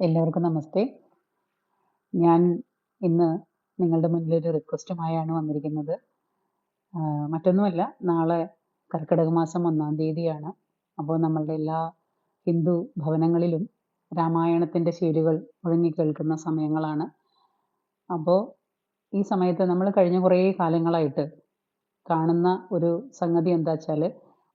എല്ലാവർക്കും നമസ്തേ. ഞാൻ ഇന്ന് നിങ്ങളുടെ മുന്നിൽ ഒരു റിക്വസ്റ്റുമായാണ് വന്നിരിക്കുന്നത്. മറ്റൊന്നുമല്ല നാളെ കർക്കിടക മാസം ഒന്നാം തീയതിയാണ്. അപ്പോൾ നമ്മളുടെ എല്ലാ ഹിന്ദു ഭവനങ്ങളിലും രാമായണത്തിന്റെ ശീലുകൾ ഒഴുങ്ങി കേൾക്കുന്ന സമയങ്ങളാണ്. അപ്പോൾ ഈ സമയത്ത് നമ്മൾ കഴിഞ്ഞ കുറേ കാലങ്ങളായിട്ട് കാണുന്ന ഒരു സംഗതി എന്താ വെച്ചാൽ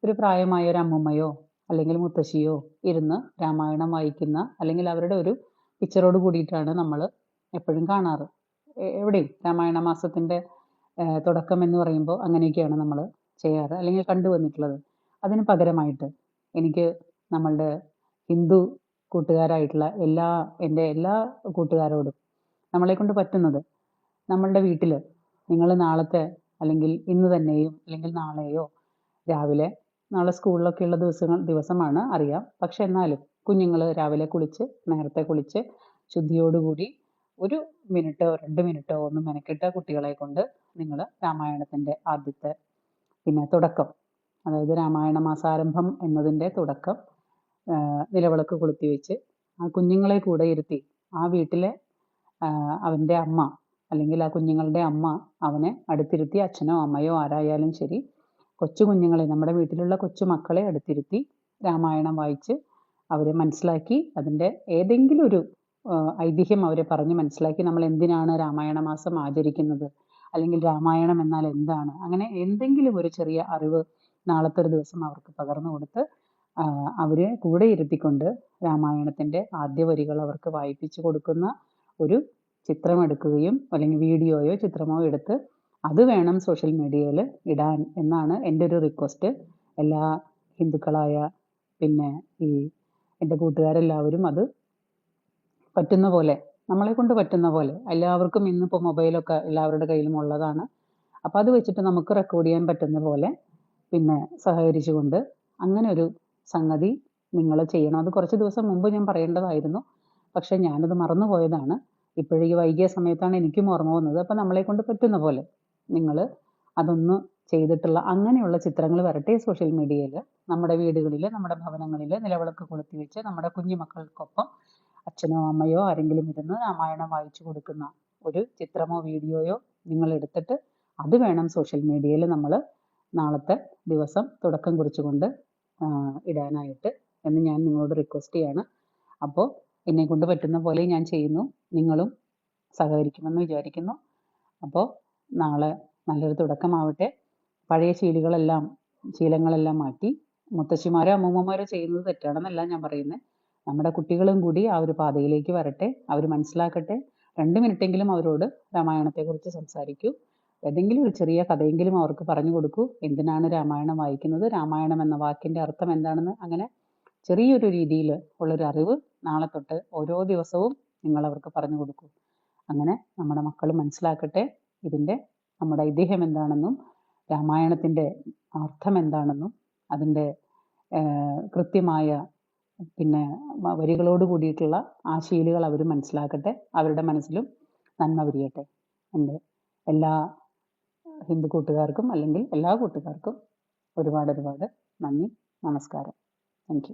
ഒരു പ്രായമായ ഒരു അമ്മുമ്മയോ അല്ലെങ്കിൽ മുത്തശ്ശിയോ ഇരുന്ന് രാമായണം വായിക്കുന്ന അല്ലെങ്കിൽ അവരുടെ ഒരു പിക്ചറോട് കൂടിയിട്ടാണ് നമ്മൾ എപ്പോഴും കാണാറ്. എവിടെയും രാമായണ മാസത്തിന്റെ തുടക്കം എന്ന് പറയുമ്പോൾ അങ്ങനെയൊക്കെയാണ് നമ്മൾ ചെയ്യാറ്. അല്ലെങ്കിൽ കണ്ടുവന്നിട്ടുള്ളത് അതിന് പകരമായിട്ട് എനിക്ക് നമ്മളുടെ ഹിന്ദു കൂട്ടുകാരായിട്ടുള്ള എല്ലാ എന്റെ എല്ലാ കൂട്ടുകാരോടും നമ്മളെ കൊണ്ട് പറ്റുന്നത് നമ്മളുടെ വീട്ടിൽ നിങ്ങൾ നാളത്തെ അല്ലെങ്കിൽ ഇന്ന് തന്നെയും അല്ലെങ്കിൽ നാളെയോ രാവിലെ നാളെ സ്കൂളിലൊക്കെ ഉള്ള ദിവസങ്ങൾ ദിവസമാണ് അറിയാം. പക്ഷെ എന്നാലും കുഞ്ഞുങ്ങൾ രാവിലെ കുളിച്ച് നേരത്തെ കുളിച്ച് ശുദ്ധിയോടുകൂടി ഒരു മിനിറ്റോ രണ്ട് മിനിറ്റോ ഒന്ന് മെനക്കിട്ട കുട്ടികളെ കൊണ്ട് നിങ്ങൾ രാമായണത്തിന്റെ ആദ്യത്തെ പിന്നെ തുടക്കം അതായത് രാമായണ മാസാരംഭം എന്നതിന്റെ തുടക്കം നിലവിളക്ക് കൊളുത്തി വെച്ച് ആ കുഞ്ഞുങ്ങളെ കൂടെ ഇരുത്തി ആ വീട്ടിലെ അവന്റെ അമ്മ അല്ലെങ്കിൽ ആ കുഞ്ഞുങ്ങളുടെ അമ്മ അവനെ അടുത്തിരുത്തി അച്ഛനോ അമ്മയോ ആരായാലും ശരി കൊച്ചു കുഞ്ഞുങ്ങളെ നമ്മുടെ വീട്ടിലുള്ള കൊച്ചു മക്കളെ അടുത്തിരുത്തി രാമായണം വായിച്ച് അവരെ മനസ്സിലാക്കി അതിന്റെ ഏതെങ്കിലും ഒരു ഐതിഹ്യം അവരെ പറഞ്ഞ് മനസ്സിലാക്കി നമ്മൾ എന്തിനാണ് രാമായണ മാസം ആചരിക്കുന്നത്? അല്ലെങ്കിൽ രാമായണം എന്നാൽ എന്താണ്? അങ്ങനെ എന്തെങ്കിലും ഒരു ചെറിയ അറിവ് നാളത്തെ ഒരു ദിവസം അവർക്ക് പകർന്നു കൊടുത്ത് അവരെ കൂടെ ഇരുത്തിക്കൊണ്ട് രാമായണത്തിന്റെ ആദ്യ വരികൾ അവർക്ക് വായിപ്പിച്ചു കൊടുക്കുന്ന ഒരു ചിത്രം എടുക്കുകയും അല്ലെങ്കിൽ വീഡിയോയോ ചിത്രമോ എടുത്ത് അത് വേണം സോഷ്യൽ മീഡിയയിൽ ഇടാൻ എന്നാണ് എന്റെ ഒരു റിക്വസ്റ്റ് എല്ലാ ഹിന്ദുക്കളായ പിന്നെ ഈ എന്റെ കൂട്ടുകാരെല്ലാവരും അത് പറ്റുന്ന പോലെ നമ്മളെ കൊണ്ട് പറ്റുന്ന പോലെ. എല്ലാവർക്കും ഇന്നിപ്പോൾ മൊബൈലൊക്കെ എല്ലാവരുടെ കയ്യിലും ഉള്ളതാണ്. അപ്പോൾ അത് വെച്ചിട്ട് നമുക്ക് റെക്കോർഡ് ചെയ്യാൻ പറ്റുന്ന പോലെ പിന്നെ സഹകരിച്ചുകൊണ്ട് അങ്ങനെ ഒരു സംഗതി നിങ്ങൾ ചെയ്യണം. അത് കുറച്ച് ദിവസം മുമ്പ് ഞാൻ പറയേണ്ടതായിരുന്നു. പക്ഷെ ഞാനത് മറന്നുപോയതാണ്. ഇപ്പോഴീ വൈകിയ സമയത്താണ് എനിക്കും ഓർമ്മ വന്നത്. അപ്പം നമ്മളെ കൊണ്ട് പറ്റുന്ന പോലെ. നിങ്ങൾ അതൊന്ന് ചെയ്തിട്ടുള്ള അങ്ങനെയുള്ള ചിത്രങ്ങൾ വരട്ടെ സോഷ്യൽ മീഡിയയിൽ നമ്മുടെ വീടുകളിൽ നമ്മുടെ ഭവനങ്ങളിൽ നിലവിളക്ക് കൊളുത്തി വെച്ച് നമ്മുടെ കുഞ്ഞു മക്കൾക്കൊപ്പം അച്ഛനോ അമ്മയോ ആരെങ്കിലും ഇരുന്ന് രാമായണം വായിച്ചു കൊടുക്കുന്ന ഒരു ചിത്രമോ വീഡിയോയോ നിങ്ങൾ എടുത്തിട്ട് അത് വേണം സോഷ്യൽ മീഡിയയിൽ നമ്മൾ നാളത്തെ ദിവസം തുടക്കം കുറിച്ചുകൊണ്ട് ഇടാനായിട്ട് എന്ന് ഞാൻ നിങ്ങളോട് റിക്വസ്റ്റ് ചെയ്യാണ്. അപ്പോൾ എന്നെ കൊണ്ട് പറ്റുന്ന പോലെ ഞാൻ ചെയ്യുന്നു. നിങ്ങളും സഹകരിക്കുമെന്ന് വിചാരിക്കുന്നു. അപ്പോൾ നാളെ നല്ലൊരു തുടക്കമാവട്ടെ. പഴയ ശീലികളെല്ലാം ശീലങ്ങളെല്ലാം മാറ്റി മുത്തശ്ശിമാരോ അമ്മൂമ്മമാരോ ചെയ്യുന്നത് തെറ്റാണെന്നല്ല ഞാൻ പറയുന്നത് നമ്മുടെ കുട്ടികളും കൂടി ആ ഒരു പാതയിലേക്ക് വരട്ടെ അവർ മനസ്സിലാക്കട്ടെ. രണ്ട് മിനിറ്റെങ്കിലും അവരോട് രാമായണത്തെക്കുറിച്ച് സംസാരിക്കൂ. ഏതെങ്കിലും ഒരു ചെറിയ കഥയെങ്കിലും അവർക്ക് പറഞ്ഞു കൊടുക്കൂ. എന്തിനാണ് രാമായണം വായിക്കുന്നത്? രാമായണം എന്ന വാക്കിന്റെ അർത്ഥം എന്താണെന്ന് അങ്ങനെ ചെറിയൊരു രീതിയിൽ ഉള്ളൊരു അറിവ് നാളെ തൊട്ട് ഓരോ ദിവസവും നിങ്ങൾ അവർക്ക് പറഞ്ഞു കൊടുക്കൂ. അങ്ങനെ നമ്മുടെ മക്കൾ മനസ്സിലാക്കട്ടെ. ഇതിന്റെ നമ്മുടെ ഐതിഹ്യം എന്താണെന്നും രാമായണത്തിന്റെ അർത്ഥം എന്താണെന്നും അതിന്റെ കൃത്യമായ പിന്നെ വരികളോട് കൂടിയിട്ടുള്ള ശീലുകൾ അവർ മനസ്സിലാക്കട്ടെ. അവരുടെ മനസ്സിലും നന്മ വിരിയട്ടെ. എന്റെ എല്ലാ ഹിന്ദു കൂട്ടുകാർക്കും അല്ലെങ്കിൽ എല്ലാ കൂട്ടുകാർക്കും ഒരുപാട് ഒരുപാട് നന്ദി നമസ്കാരം. താങ്ക്